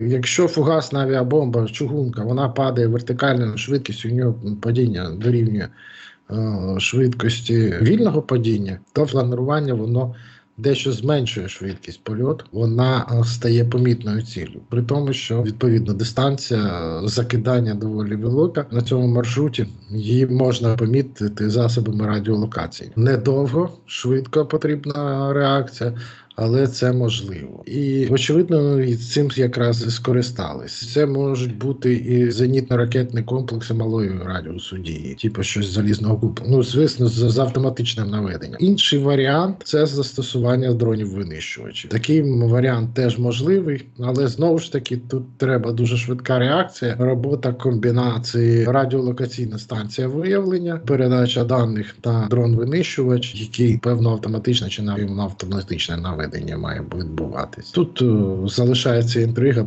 Якщо фугасна авіабомба, чугунка, вона падає вертикальною швидкістю, у нього падіння дорівнює е, швидкості вільного падіння, то планування воно дещо зменшує швидкість польоту, вона е, стає помітною ціллю. При тому, що відповідно дистанція е, закидання доволі велика на цьому маршруті, її можна помітити засобами радіолокації. Недовго, швидко потрібна реакція. Але це можливо, і очевидно, і цим якраз скористались. Це можуть бути і зенітно-ракетні комплекси малої радіусу дії, типу щось залізного купу. Ну звісно, з, з автоматичним наведенням. Інший варіант це застосування дронів винищувачів. Такий варіант теж можливий, але знову ж таки тут треба дуже швидка реакція, робота комбінації радіолокаційна станція виявлення, передача даних на дрон винищувач, який певно автоматично чи навіть автоматичне наведення має відбуватись. Тут е, залишається інтрига